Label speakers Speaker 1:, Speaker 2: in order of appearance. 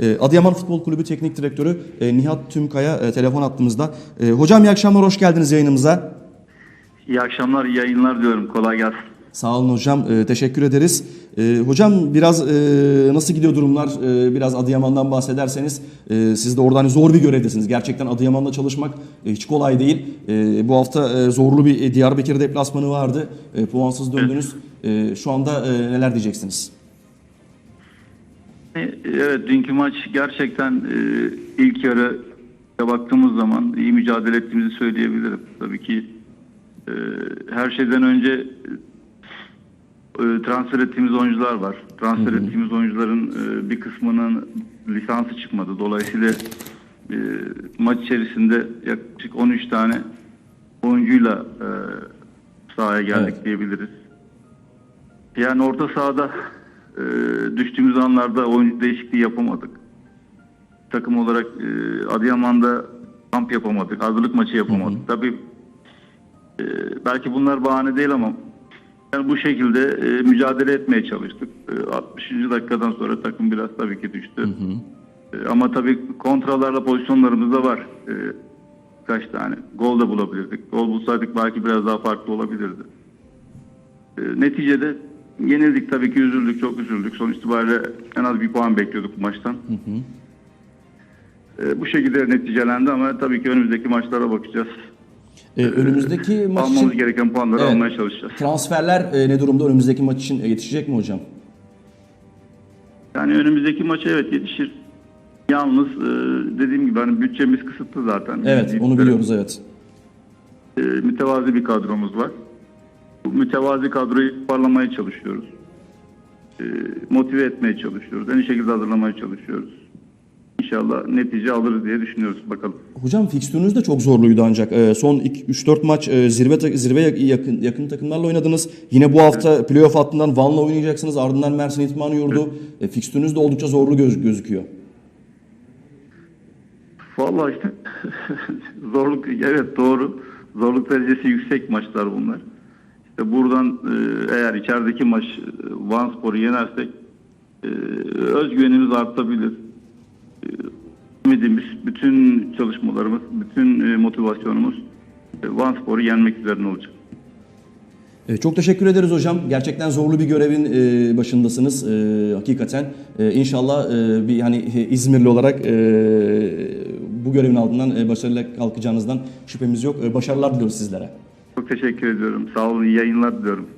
Speaker 1: E, Adıyaman Futbol Kulübü Teknik Direktörü e, Nihat Tümkaya e, telefon attığımızda. E, hocam iyi akşamlar, hoş geldiniz yayınımıza.
Speaker 2: İyi akşamlar, iyi yayınlar diyorum. Kolay gelsin.
Speaker 1: Sağ olun hocam, e, teşekkür ederiz. E, hocam biraz e, nasıl gidiyor durumlar? E, biraz Adıyaman'dan bahsederseniz. E, siz de orada hani zor bir görevdesiniz. Gerçekten Adıyaman'da çalışmak e, hiç kolay değil. E, bu hafta e, zorlu bir e, Diyarbakır deplasmanı vardı. E, puansız döndünüz. E, şu anda e, neler diyeceksiniz?
Speaker 2: Evet, dünkü maç gerçekten e, ilk yarı baktığımız zaman iyi mücadele ettiğimizi söyleyebilirim. Tabii ki e, her şeyden önce e, transfer ettiğimiz oyuncular var. Transfer ettiğimiz oyuncuların e, bir kısmının lisansı çıkmadı. Dolayısıyla e, maç içerisinde yaklaşık 13 tane oyuncuyla e, sahaya geldik
Speaker 1: Evet.
Speaker 2: diyebiliriz. Yani orta sahada e, düştüğümüz anlarda oyuncu değişikliği yapamadık. Takım olarak e, Adıyaman'da kamp yapamadık, hazırlık maçı yapamadık. Tabii e, belki bunlar bahane değil ama yani bu şekilde e, mücadele etmeye çalıştık. E, 60. dakikadan sonra takım biraz tabii ki düştü. E, ama tabii kontralarla pozisyonlarımız da var. E, kaç tane. Gol da bulabilirdik. Gol bulsaydık belki biraz daha farklı olabilirdi. E, neticede yenildik tabii ki üzüldük, çok üzüldük. Sonuç itibariyle en az bir puan bekliyorduk bu maçtan. E, bu şekilde neticelendi ama tabii ki önümüzdeki maçlara bakacağız.
Speaker 1: E, önümüzdeki maç
Speaker 2: Almamız
Speaker 1: için
Speaker 2: gereken puanları
Speaker 1: Evet.
Speaker 2: almaya çalışacağız.
Speaker 1: transferler e, ne durumda? Önümüzdeki maç için e, yetişecek mi hocam?
Speaker 2: Yani önümüzdeki maça evet yetişir. Yalnız e, dediğim gibi hani bütçemiz kısıtlı zaten.
Speaker 1: Evet, onu biliyoruz evet.
Speaker 2: E, mütevazi bir kadromuz var. Mütevazi kadroyu parlamaya çalışıyoruz. E, motive etmeye çalışıyoruz. En iyi şekilde hazırlamaya çalışıyoruz. İnşallah netice alırız diye düşünüyoruz. Bakalım.
Speaker 1: Hocam fikstürünüz de çok zorluydu ancak. Ee, son 3-4 maç e, zirve zirve yak- yakın yakın takımlarla oynadınız. Yine bu hafta playoff hattından Van'la oynayacaksınız. Ardından Mersin İtman Yurdu. E, fikstürünüz de oldukça zorlu göz- gözüküyor.
Speaker 2: Vallahi işte zorluk evet doğru. Zorluk derecesi yüksek maçlar bunlar. Buradan e, eğer içerideki maç e, Van Spor'u yenersek e, özgüvenimiz artabilir. E, Ümidimiz, bütün çalışmalarımız, bütün motivasyonumuz e, Van Spor'u yenmek üzerine olacak.
Speaker 1: Çok teşekkür ederiz hocam. Gerçekten zorlu bir görevin başındasınız hakikaten. İnşallah bir hani İzmirli olarak bu görevin altından başarıyla kalkacağınızdan şüphemiz yok. Başarılar diliyoruz sizlere.
Speaker 2: Teşekkür ediyorum. Sağ olun, iyi yayınlar diliyorum.